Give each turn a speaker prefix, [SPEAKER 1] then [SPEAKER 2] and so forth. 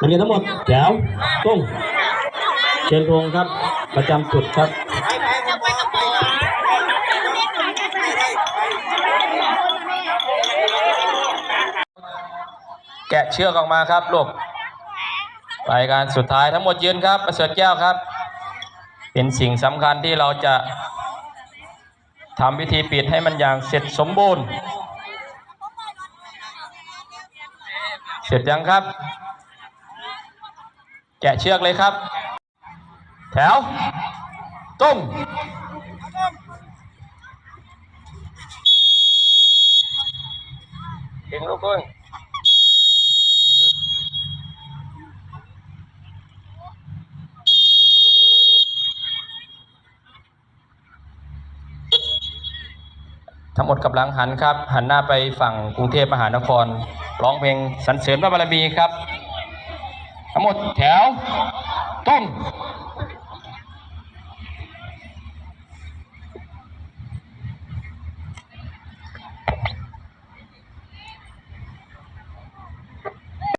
[SPEAKER 1] นักเรียนทั้งหมดแถวตรงเชิญธงครับ ประจำจุดครับ
[SPEAKER 2] แกะเชือกออกมาครับลูกรายการสุดท้ายทั้งหมดยืนครับ ประเสริฐแก้วครับ เป็นสิ่งสำคัญที่เราจะทำพิธีปิดให้มันอย่างเสร็จสมบูรณ์ เสร็จยังครับ แกะเชือกเลยครับ แถวต้มเก่งลูกเอ้ยทั้งหมดกับหลังหันครับ หันหน้าไปฝั่งกรุงเทพมหานคร ร้องเพลงสรรเสริญพระบารมีครับ ทั้งหมดแถวต้ม